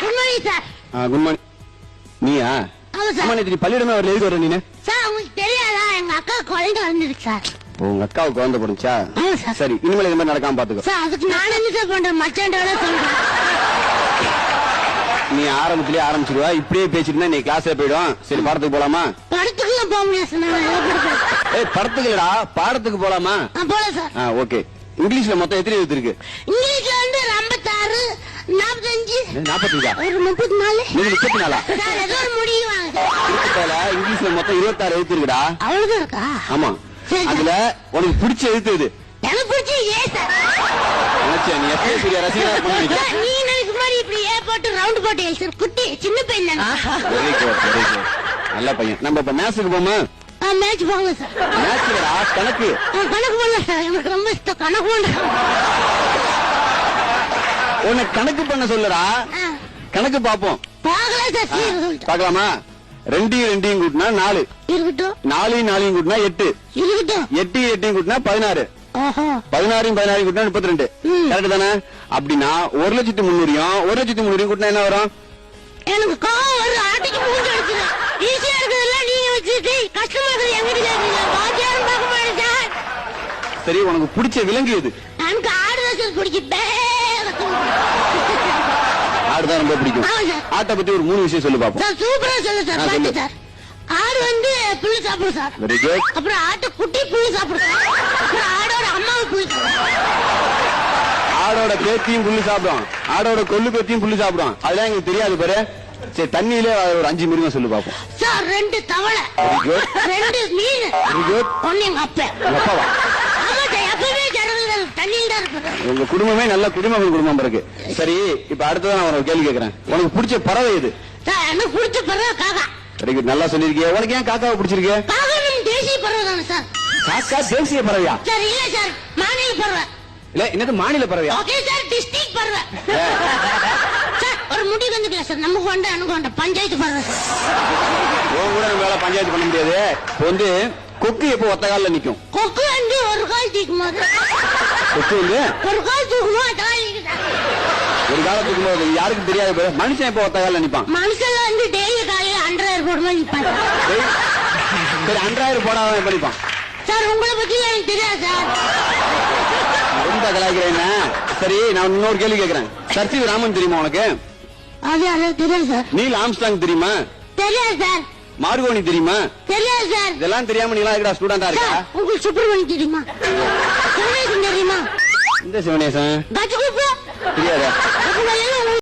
Good morning sir good morning நீயா? நேற்று பள்ளியிடமே வரல எதுக்கு வர நீனு? சார் உங்களுக்கு தெரியாதா? எங்க அக்கா குழந்தை வந்திருக்கு சார் உங்க அக்காவுக்கு குழந்தை போடுச்சா சார் இனிமேல் இது மாதிரி நடக்காம பாத்துக்கோ. சார் அதுக்கு நான் என்ன சார் பண்றேன் மச்சாண்டோட சொல்றேன். நீ ஆரம்பத்திலேயே ஆரம்பிச்சிருவா இப்படியே பேசிட்டு நீ கிளாஸ்ல போயிடும் சரி பாடத்துக்கு போலாமா? படத்துக்குலாம் போக முடியாது ஏய் படத்துக்கு பாடத்துக்கு போலாமா? ஆ போல சார் ஓகே இங்கிலீஷ்ல மொத்தம் எத்தனை எழுத்து இருக்கு? ஐம்பத்தாறு நாற்பத்தஞ்சு முப்பத்தி நாலு. முப்பத்தி நாலா? இங்கிலீஷ்ல மொத்தம் இருபத்தாறு எழுத்து இருக்குடா அவ்வளவுதான் இருக்கா? ஆமா. சரி, சார். அதுல உனக்கு பிடிச்ச எழுத்து இது எனக்கு பிடிச்சி ஏ சார். நினைச்சேன் நீ எப்பயும் எனக்கு மாதிரி இப்படி ஏ போட்டு ரவுண்ட் போட்டு எழுதி சார். குட்டி சின்ன பையன் வெரி குட் வெரி குட் நல்ல பையன். நம்ம இப்ப மேட்சுக்கு போமா? மேட்ச் போங்க சார். மேட்ச்லடா கணக்கு. கணக்கு பண்ணல சார். எனக்கு ரொம்ப இஷ்டம். கணக்கு பண்ண உன்னை கணக்கு பண்ண சொல்லுடா. ஆ, கணக்கு பாப்போம். பார்க்கலாமா? ரெண்டையும் ரெண்டையும் கூட்டினா நாலு. நாலையும் நாலையும் கூட்டினா எட்டு. எட்டையும் எட்டையும் கூட்டினா பதினாறு. பதினாறையும் பதினாறையும் கூட்டினா முப்பத்தி ரெண்டு. கரெக்ட் தானே? அப்படின்னா ஒரு லட்சத்தி முன்னூறியும் ஒரு லட்சத்தி முன்னூறியும் கூட்டினா என்ன வரும்? எனக்கு கோவம் ஆட்டிக்கு மூஞ்சி ஈஸியா இருக்கிறதெல்லாம் நீங்க வச்சுட்டு கஷ்டமா இருக்குது எங்கிட்ட கேட்குறீங்க பாத்தியாரும் பார்க்க மாட்டேன் சார். உனக்கு பிடிச்ச விலங்கு எது? எனக்கு ஆடுதான் சார் பிடிக்கும். ஆடுதான் ரொம்ப பிடிக்கும். ஆட்டை பத்தி ஒரு மூணு விஷயம் சொல்லு பாப்போம். சார் சூப்பரா சொல்லு சார். சொல்லு. சார். ஆடு வந்து புல்லு சாப்பிடும் சார். வெரி குட் அப்புறம் ஆட்டு குட்டி புல்லு சாப்பிடும் சார். அப்புறம் ஆடோட அம்மாவை சாப்பிடும் ஆடோட பேத்தியும் புல்லு சாப்பிடும். ஆடோட கொள்ளு பேத்தியும் புல்லு சாப்பிடும். அதெல்லாம் எங்களுக்கு தெரியாது பாரு. சரி தண்ணியிலே ஒரு அஞ்சு மிருகம் சொல்லு பாப்போம். சார் ரெண்டு தவளை. ரெண்டு மீன். ஒன்னு எங்க அப்பா. அப்பாவா ஆமா சார் எப்பவுமே ஜனங்கள் தண்ணியில் தான் இருப்பது உங்க குடும்பமே நல்ல குடிமகன் குடும்பம் இருக்கு. சரி இப்ப அடுத்ததான் நான் ஒரு கேள்வி கேக்குறேன். உனக்கு பிடிச்ச பறவை எது? எனக்கு பிடிச்ச பறவை காக்கா வெரி குட் நல்லா சொல்லிருக்கிய உனக்கு ஏன் காக்காவை பிடிச்சிருக்கு? காக்கா நம்ம தேசிய பறவை தானே சார். காக்கா தேசிய பறவையா? சார் இல்ல சார் மாநில பறவை. இல்ல என்னது மாநில பறவையா? ஓகே சார் டிஸ்ட்ரிக்ட் பறவை. சார் ஒரு முடிவு வந்துக்கல சார்? நம்ம கொண்ட அனுகொண்ட பஞ்சாயத்து பறவை. உன் கூட நம்ம வேலை பஞ்சாயத்து பண்ண முடியாது. வந்து கொக்கு எப்போ ஒத்த கால்ல நிக்கும்? கொக்கு வந்து ஒரு கால் தூக்கும் போது. ஒரு கால் ஒரு காலத்துக்கு போது யாருக்கும் தெரியாது பாரு. மனுஷன் எப்போ ஒத்த கால்ல மனுஷன்ல வந்து டெய்லி காலையில போட்டு மாதிரி நிப்பாங்க சரி, அன்றாயிரம் போடாத எப்ப சார் உங்களை பத்தி எனக்கு தெரியாது சார். ரொம்ப கலாய்க்கிறேன். சரி நான் இன்னொரு கேள்வி கேக்குறேன். சர்ச்சி ராமன் தெரியுமா உனக்கு? அது அது தெரியாது சார். நீல் ஆம்ஸ்டாங் தெரியுமா? தெரியாது சார். மார்கோனி தெரியுமா? தெரியாது சார். இதெல்லாம் தெரியாம நீ எல்லாம் ஸ்டூடெண்டா இருக்கா? உங்களுக்கு சுப்பிரமணி தெரியுமா? சுப்பிரமணியம் தெரியுமா இந்த சிவனேசன் கச்சு குப்பு தெரியாதா அப்ப நான் என்ன